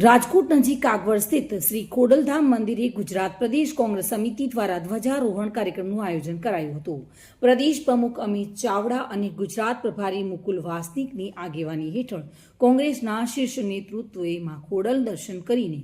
રાજકોટ નજીક કાગવડ સ્થિત શ્રી ખોડલધામ મંદિરે ગુજરાત પ્રદેશ કોંગ્રેસ સમિતિ દ્વારા ધ્વજારોહણ કાર્યક્રમનું આયોજન કરાયું હતું. પ્રદેશ પ્રમુખ અમિત ચાવડા અને ગુજરાત પ્રભારી મુકુલ વાસનિકની આગેવાની હેઠળ કોંગ્રેસના શીર્ષ નેતૃત્વએ માં ખોડલ દર્શન કરીને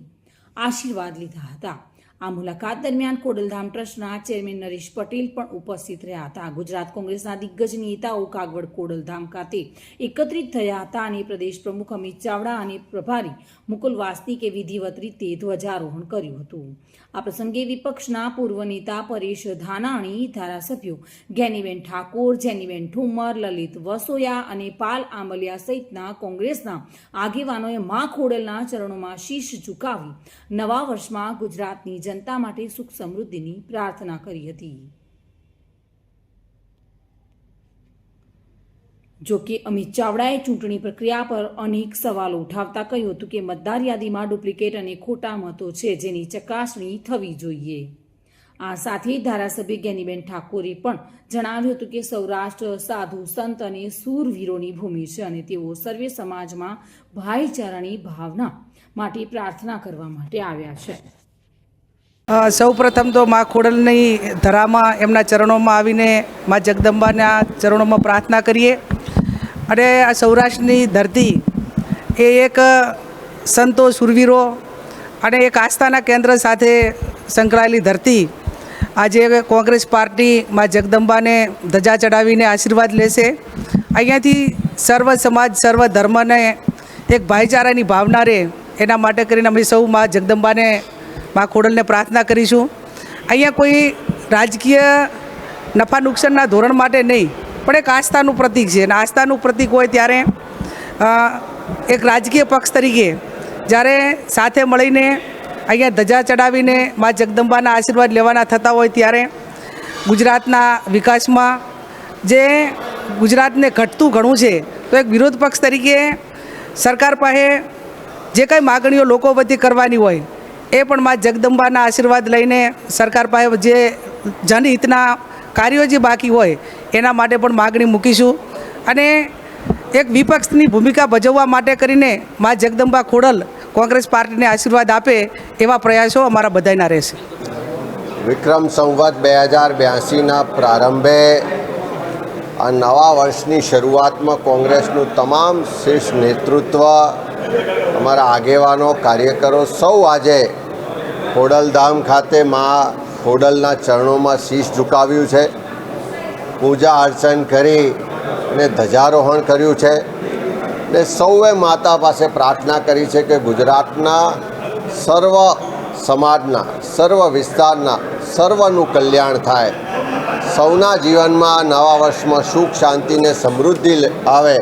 આશીર્વાદ લીધા હતા. આ મુલાકાત દરમિયાન ખોડલધામ ટ્રસ્ટના ચેરમેન નરેશ પટેલ પણ ઉપસ્થિત રહ્યા હતા. ગુજરાત કોંગ્રેસના દિગ્ગજ નેતાઓ કાગવડ ખોડલધામ ખાતે એકત્રિત થયા હતા અને પ્રદેશ પ્રમુખ અમિત ચાવડા અને પ્રભારી મુકુલ વાસનિકે વિધિવત રીતે ધ્વજારોહણ કર્યું હતું. આ પ્રસંગે વિપક્ષના પૂર્વ નેતા પરેશ ધાનાણી, ધારાસભ્યો જ્ઞાનીબેન ઠાકોર, જેનીબેન ઠુમર, લલિત વસોયા અને પાલ આંબલિયા સહિતના કોંગ્રેસના આગેવાનોએ મા ખોડલના ચરણોમાં શીશ ઝુકાવી નવા વર્ષમાં ગુજરાતની જનતા માટે સુખ સમૃદ્ધિની પ્રાર્થના કરી હતી. જો કે અમિત ચાવડાએ ચૂંટણી પ્રક્રિયા પર અનેક સવાલો ઉઠાવતા કહ્યું હતું કે મતદાર યાદીમાં ડુપ્લિકેટ અને ખોટા મતો છે જેની ચકાસણી થવી જોઈએ. આ સાથે ધારાસભ્ય જ્ઞાનીબેન ઠાકોરે પણ જણાવ્યું હતું કે સૌરાષ્ટ્ર, સાધુ સંત અને સૂરવીરોની ભૂમિ છે અને તેઓ સર્વે સમાજમાં ભાઈચારાની ભાવના માટે પ્રાર્થના કરવા માટે આવ્યા છે. સૌ પ્રથમ તો મા ખોડલની ધરામાં એમના ચરણોમાં આવીને મા જગદંબાના ચરણોમાં પ્રાર્થના કરીએ. અને આ સૌરાષ્ટ્રની ધરતી એ એક સંતો સુરવીરો અને એક આસ્થાના કેન્દ્ર સાથે સંકળાયેલી ધરતી. આજે કોંગ્રેસ પાર્ટી મા જગદંબાને ધજા ચડાવીને આશીર્વાદ લેશે. અહીંયાથી સર્વ સમાજ, સર્વ ધર્મને એક ભાઈચારાની ભાવના રહે. એના માટે કરીને અમે સૌ મા જગદંબાને મા ખોડલને પ્રાર્થના કરીશું. અહીંયા કોઈ રાજકીય નફા નુકસાનના ધોરણ માટે નહીં, પણ એક આસ્થાનું પ્રતીક છે. અને આસ્થાનું પ્રતીક હોય ત્યારે એક રાજકીય પક્ષ તરીકે જ્યારે સાથે મળીને અહીંયા ધજા ચડાવીને મા જગદંબાના આશીર્વાદ લેવાના થતા હોય ત્યારે ગુજરાતના વિકાસમાં જે ગુજરાતને ઘટતું ઘણું છે, તો એક વિરોધ પક્ષ તરીકે સરકાર પાસે જે કંઈ માગણીઓ લોકો વતી કરવાની હોય એ પણ મા જગદંબાના આશીર્વાદ લઈને સરકાર પાસે જે જનહિતના કાર્યો જે બાકી હોય, એના માટે પણ માગણી મૂકીશું. અને એક વિપક્ષની ભૂમિકા ભજવવા માટે કરીને મા જગદંબા ખોડલ કોંગ્રેસ પાર્ટીને આશીર્વાદ આપે એવા પ્રયાસો અમારા બધાના રહેશે. વિક્રમ સંવત બે હજાર બ્યાસીના પ્રારંભે આ નવા વર્ષની શરૂઆતમાં કોંગ્રેસનું તમામ શીર્ષ નેતૃત્વ અમારા આગેવાનો, કાર્યકરો સૌ આજે ખોડલધામ ખાતે મા ખોડલના ચરણોમાં શીશ ઝુકાવ્યું છે. પૂજા અર્ચન કરી અને ધ્વજારોહણ કર્યું છે. ને સૌએ માતા પાસે પ્રાર્થના કરી છે કે ગુજરાતના સર્વ સમાજના, સર્વ વિસ્તારના, સર્વનું કલ્યાણ થાય. સૌના જીવનમાં નવા વર્ષમાં સુખ શાંતિને સમૃદ્ધિ આવે.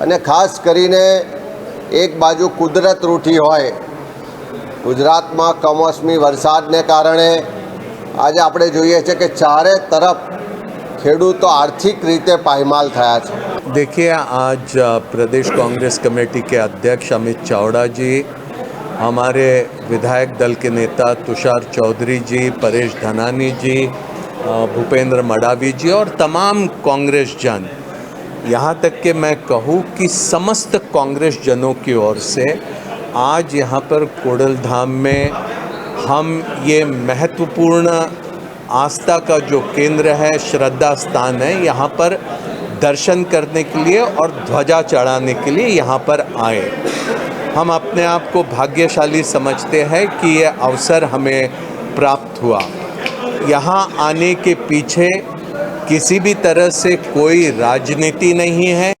અને ખાસ કરીને એક બાજુ કુદરત રૂઠી હોય ગુજરાતમાં કમોસમી વરસાદને કારણે આજે આપણે જોઈએ છે કે ચારે તરફ ખેડૂતો આર્થિક રીતે પાયમાલ થયા છે देखिए आज अ, प्रदेश कांग्रेस कमेटी के अध्यक्ष अमित चावड़ा जी हमारे विधायक दल के नेता तुषार चौधरी जी परेश धनानी जी अ, भूपेंद्र मडावी जी और तमाम कांग्रेस जन यहाँ तक कि मैं कहूँ कि समस्त कांग्रेस जनों की ओर से आज यहाँ पर कोडल धाम में हम ये महत्वपूर्ण आस्था का जो केंद्र है, श्रद्धा स्थान है, यहाँ पर दर्शन करने के लिए और ध्वजा चढ़ाने के लिए यहाँ पर आए। हम अपने आप को भाग्यशाली समझते हैं कि ये अवसर हमें प्राप्त हुआ। यहाँ आने के पीछे किसी भी तरह से कोई राजनीति नहीं है